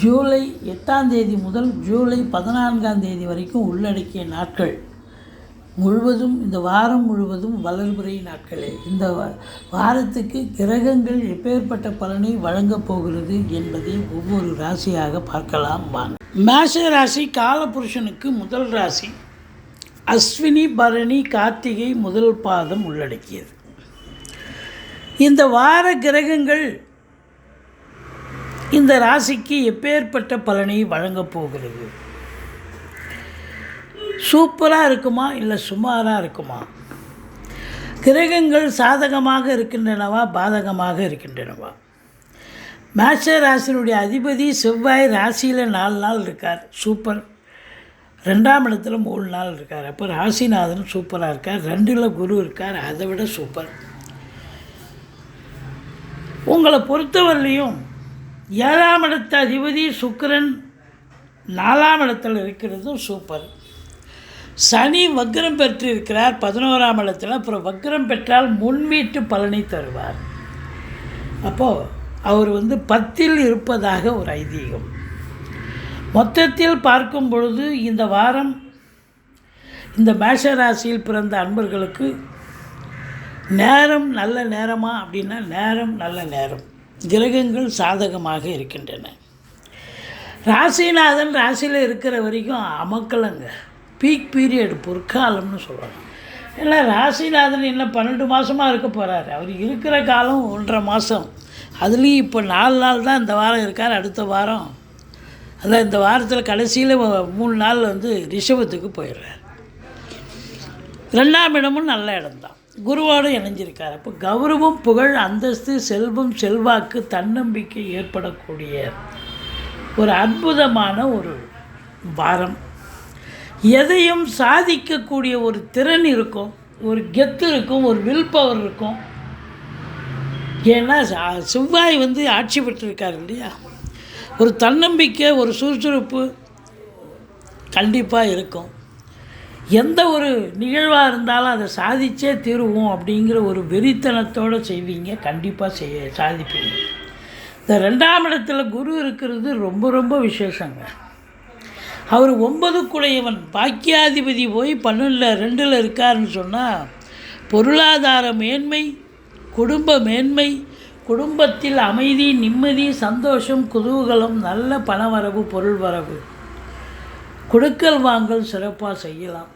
ஜூலை எட்டாம் தேதி முதல் ஜூலை பதினான்காம் தேதி வரைக்கும் உள்ளடக்கிய நாட்கள் முழுவதும் இந்த வாரம் முழுவதும் வளர்புரை நாட்களே. இந்த வாரத்துக்கு கிரகங்கள் எப்பேற்பட்ட பலனை வழங்கப் போகிறது என்பதை ஒவ்வொரு ராசியாக பார்க்கலாம் வாங்க. மேஷ ராசி காலபுருஷனுக்கு முதல் ராசி. அஸ்வினி பரணி கார்த்திகை முதல் பாதம் உள்ளடக்கியது. இந்த வார கிரகங்கள் இந்த ராசிக்கு எப்பேற்பட்ட பலனை வழங்கப் போகிறது? சூப்பராக இருக்குமா? இல்லை சுமாராக இருக்குமா? கிரகங்கள் சாதகமாக இருக்கின்றனவா? பாதகமாக இருக்கின்றனவா? மேஷ ராசினுடைய அதிபதி செவ்வாய் ராசியில் நாலு நாள் இருக்கார். சூப்பர். ரெண்டாம் இடத்துல மூணு நாள் இருக்கார். அப்போ ராசிநாதன் சூப்பராக இருக்கார். ரெண்டில் குரு இருக்கார். அதை விட சூப்பர். உங்களை பொறுத்தவரையிலையும் ஏழாம் இடத்த அதிபதி சுக்கரன் நாலாம் இடத்தில் இருக்கிறதும் சூப்பர் சனி வக்ரம் பெற்றிருக்கிறார் பதினோராம் இடத்தில் அப்புறம் வக்ரம் பெற்றால் முன்வீட்டு பலனை தருவார். அப்போது அவர் வந்து பத்தில் இருப்பதாக ஒரு ஐதீகம். மொத்தத்தில் பார்க்கும் பொழுது இந்த வாரம் இந்த மேஷ ராசியில் பிறந்த அன்பர்களுக்கு நேரம் நல்ல நேரமா அப்படின்னா நேரம் நல்ல நேரம். கிரகங்கள் சாதகமாக இருக்கின்றன. ராசிநாதன் ராசியில் இருக்கிற வரைக்கும் அமக்கலங்க. பீக் பீரியட் பொற்காலம்னு சொல்லலாம் ஏன்னா ராசிநாதன் இன்னும் பன்னெண்டு மாதமாக இருக்க போகிறாரு அவர் இருக்கிற காலம் ஒன்றரை மாதம் அதுலேயும் இப்போ நாலு நாள் தான் இந்த வாரம் இருக்கார் அடுத்த வாரம். அதான் இந்த வாரத்தில் கடைசியில் மூணு நாள் வந்து ரிஷபத்துக்கு போயிடுறார். ரெண்டாம் இடமும் நல்ல இடம்தான். குருவோடு இணைஞ்சிருக்கார். அப்போ கௌரவம் புகழ் அந்தஸ்து செல்வம் செல்வாக்கு தன்னம்பிக்கை ஏற்படக்கூடிய ஒரு அற்புதமான ஒரு வாரம். எதையும் சாதிக்கக்கூடிய ஒரு திறன் இருக்கும் ஒரு கெத்து இருக்கும் ஒரு வில் பவர் இருக்கும். ஏன்னா செவ்வாய் வந்து ஆட்சி பெற்றிருக்கார் இல்லையா? ஒரு தன்னம்பிக்கை ஒரு சுறுசுறுப்பு கண்டிப்பாக இருக்கும். எந்த ஒரு நிகழ்வாக இருந்தாலும் அதை சாதிச்சே தீருவோம் அப்படிங்கிற ஒரு வெறித்தனத்தோடு செய்வீங்க. கண்டிப்பாக செய்ய சாதிப்பீங்க. இந்த ரெண்டாம் இடத்துல குரு இருக்கிறது ரொம்ப ரொம்ப விசேஷங்க. அவர் ஒன்பதுக்குடையவன் பாக்கியாதிபதி போய் பன்னெண்டில் ரெண்டில் இருக்காருன்னு சொன்னால் பொருளாதார மேன்மை குடும்ப மேன்மை குடும்பத்தில் அமைதி நிம்மதி சந்தோஷம் குதூகலம் நல்ல பணவரவு பொருள் வரவு. கொடுக்கல் வாங்கல் சிறப்பாக செய்யலாம்.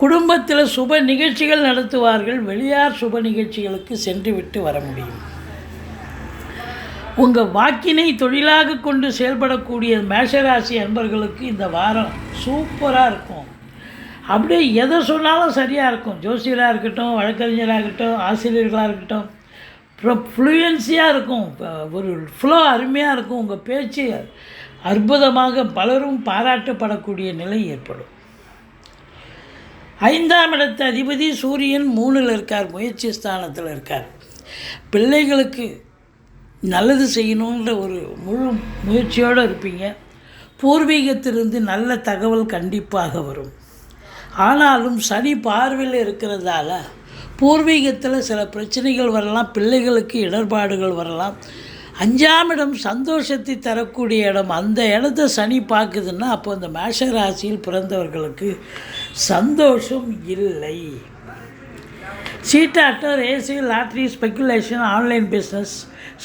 குடும்பத்தில் சுப நிகழ்ச்சிகள் நடத்துவார்கள் வெளியார் சுப நிகழ்ச்சிகளுக்கு சென்று விட்டு வர முடியும். உங்கள் வாக்கினை தொழிலாக கொண்டு செயல்படக்கூடிய மேஷராசி அன்பர்களுக்கு இந்த வாரம் சூப்பராக இருக்கும். அப்படியே எதை சொன்னாலும் சரியாக இருக்கும். ஜோசியராக இருக்கட்டும் வழக்கறிஞராக இருக்கட்டும் ஆசிரியர்களாக இருக்கட்டும். ஃப்ளூயன்சியாக இருக்கும். ஒரு ஃப்ளோ அருமையாக இருக்கும். உங்கள் பேச்சு அற்புதமாக பலரும் பாராட்டப்படக்கூடிய நிலை ஏற்படும். ஐந்தாம் இடத்து அதிபதி சூரியன் மூணில் இருக்கார் முயற்சி ஸ்தானத்தில் இருக்கார். பிள்ளைகளுக்கு நல்லது செய்யணுன்ற ஒரு முழு முயற்சியோடு இருப்பீங்க. பூர்வீகத்திலிருந்து நல்ல தகவல் கண்டிப்பாக வரும். ஆனாலும் சனி பார்வையில் இருக்கிறதால பூர்வீகத்தில் சில பிரச்சனைகள் வரலாம் பிள்ளைகளுக்கு இடர்பாடுகள் வரலாம். அஞ்சாம் இடம் சந்தோஷத்தை தரக்கூடிய இடம் அந்த இடத்த சனி பார்க்குதுன்னா அப்போ அந்த மேஷ ராசியில் பிறந்தவர்களுக்கு சந்தோஷம் இல்லை. சீட்டாட்டம் race lottery speculation online business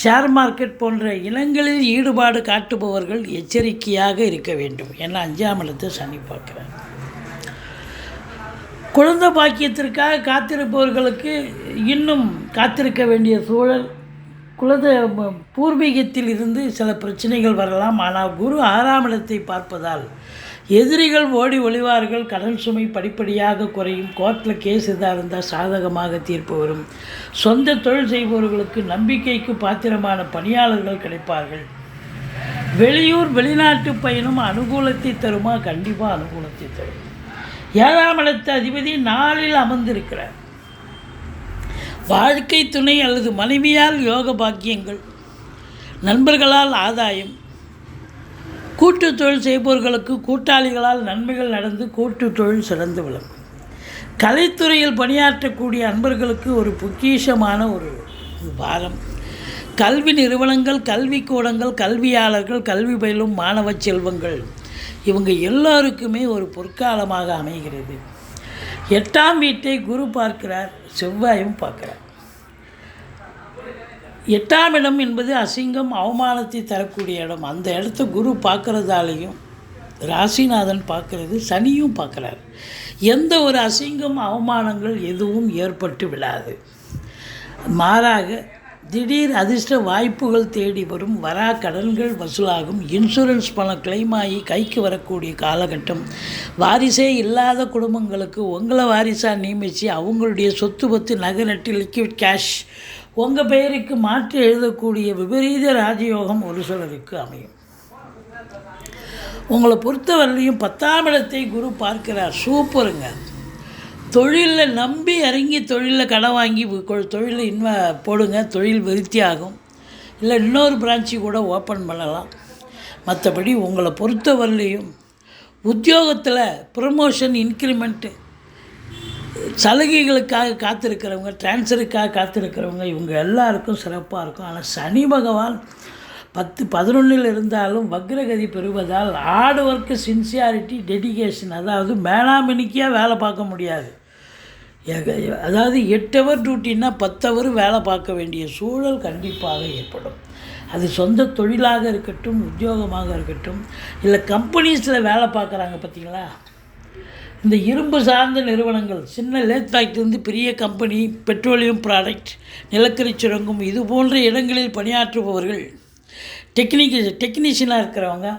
share market போன்ற இனங்களில் ஈடுபாடு காட்டுபவர்கள் எச்சரிக்கையாக இருக்க வேண்டும். ஏன்னா அஞ்சாம் இடத்தை சனி பார்க்குறேன் குழந்தை பாக்கியத்திற்காக காத்திருப்பவர்களுக்கு இன்னும் காத்திருக்க வேண்டிய சூழல் குலத பூர்வீகத்தில் இருந்து சில பிரச்சனைகள் வரலாம். ஆனால் குரு ஆறாம் இடத்தை பார்ப்பதால் எதிரிகள் ஓடி ஒளிவார்கள். கடன் சுமை படிப்படியாக குறையும். கோர்ட்டில் கேஸ் எதாக இருந்தால் சாதகமாக தீர்ப்பு வரும். சொந்த தொழில் செய்பவர்களுக்கு நம்பிக்கைக்கு பாத்திரமான பணியாளர்கள் கிடைப்பார்கள். வெளியூர் வெளிநாட்டு பயணம் அனுகூலத்தை தருமா? கண்டிப்பாக அனுகூலத்தை தரும். ஏழாம் இடத்த அதிபதி நாளில் அமர்ந்திருக்கிறார். வாழ்க்கை துணை அல்லது மனைவியால் யோக பாக்கியங்கள் நண்பர்களால் ஆதாயம் கூட்டு தொழில் செய்பவர்களுக்கு கூட்டாளிகளால் நன்மைகள் நடந்து கூட்டு தொழில் சிறந்து விளங்கும். கலைத்துறையில் பணியாற்றக்கூடிய அன்பர்களுக்கு ஒரு பொக்கிஷமான ஒரு வாரம் கல்வி நிறுவனங்கள் கல்விக்கூடங்கள் கல்வியாளர்கள் கல்வி பயிலும் மாணவ செல்வங்கள் இவங்க எல்லோருக்குமே ஒரு பொற்காலமாக அமைகிறது. எட்டாம் வீட்டை குரு பார்க்கிறார் செவ்வாயும் பார்க்கிறார். எட்டாம் இடம் என்பது அசிங்கம் அவமானத்தை தரக்கூடிய இடம். அந்த இடத்த குரு பார்க்குறதாலையும் ராசிநாதன் பார்க்கறது சனியும் பார்க்குறார். எந்த ஒரு அசிங்கம் அவமானங்கள் எதுவும் ஏற்பட்டு விடாது. மாறாக திடீர் அதிர்ஷ்ட வாய்ப்புகள் தேடி வரும் வரா கடன்கள் வசூலாகும் இன்சூரன்ஸ் பணம் கிளைம் ஆகி கைக்கு வரக்கூடிய காலகட்டம். வாரிசே இல்லாத குடும்பங்களுக்கு உங்களை வாரிசாக நியமித்து அவங்களுடைய சொத்து பத்து நகை நட்டு லிக்விட் கேஷ் உங்கள் பெயருக்கு மாற்றி எழுதக்கூடிய விபரீத ராஜயோகம் ஒரு சிலருக்கு அமையும். உங்களை பொறுத்தவரையிலையும் பத்தாம் இடத்தை குரு பார்க்கிறார். சூப்பருங்க. தொழிலில் நம்பி இறங்கி தொழிலில் கடன் வாங்கி கொ- தொழிலில் இன்வ போடுங்க. தொழில் விருத்தியாகும். இல்லை இன்னொரு பிரான்ச்சு கூட ஓப்பன் பண்ணலாம். மற்றபடி உங்களை பொறுத்தவரையிலையும் உத்தியோகத்தில் ப்ரமோஷன் இன்க்ரிமெண்ட்டு சலுகைகளுக்காக காத்திருக்கிறவங்க டிரான்ஸ்ஃபருக்காக காத்திருக்கிறவங்க இவங்க எல்லாருக்கும் சிறப்பாக இருக்கும். ஆனால் சனி பகவான் பத்து பதினொன்றில் இருந்தாலும் வக்ரகதி பெறுவதால் ஹார்ட் ஒர்க்கு சின்சியாரிட்டி டெடிகேஷன் அதாவது மேலாமணிக்கியாக வேலை பார்க்க முடியாது. அதாவது எட்டு ஹவர் டியூட்டின்னா பத்து ஹவர் வேலை பார்க்க வேண்டிய சூழல் கண்டிப்பாக ஏற்படும். அது சொந்த தொழிலாக இருக்கட்டும் உத்தியோகமாக இருக்கட்டும் இல்லை கம்பெனிஸில் வேலை பார்க்குறாங்க பார்த்தீங்களா இந்த இரும்பு சார்ந்த நிறுவனங்கள் சின்ன லேத் ஃபேக்ட்ரிலிருந்து பெரிய கம்பெனி பெட்ரோலியம் ப்ராடக்ட் நிலக்கரி சுரங்கம் இது போன்ற இடங்களில் பணியாற்றுபவர்கள் டெக்னிக் டெக்னீஷியனாக இருக்கிறவங்க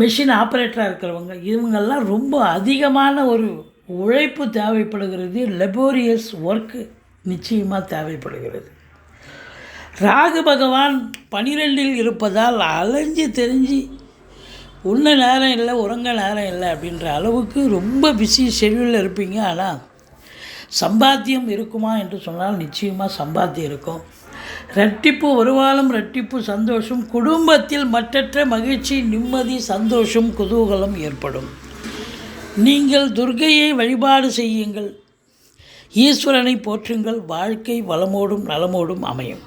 மெஷின் ஆப்ரேட்டராக இருக்கிறவங்க இவங்கெல்லாம் ரொம்ப அதிகமான ஒரு உழைப்பு தேவைப்படுகிறது லெபோரியஸ் ஒர்க்கு நிச்சயமாக தேவைப்படுகிறது. ராகு பகவான் பனிரெண்டில் இருப்பதால் அலைஞ்சு தெரிஞ்சு உண்ண நேரம் இல்லை உறங்க நேரம் இல்லை அப்படின்ற அளவுக்கு ரொம்ப பிஸி ஷெடியூலில் இருப்பீங்க. ஆனால் சம்பாத்தியம் இருக்குமா என்று சொன்னால் நிச்சயமாக சம்பாத்தியம் இருக்கும். ரெட்டிப்பு வருவாலும் ரெட்டிப்பு சந்தோஷம். குடும்பத்தில் மற்றற்ற மகிழ்ச்சி நிம்மதி சந்தோஷம் குதூகலம் ஏற்படும். நீங்கள் துர்கையை வழிபாடு செய்யுங்கள். ஈஸ்வரனை போற்றுங்கள். வாழ்க்கை வளமோடும் நலமோடும் அமையும்.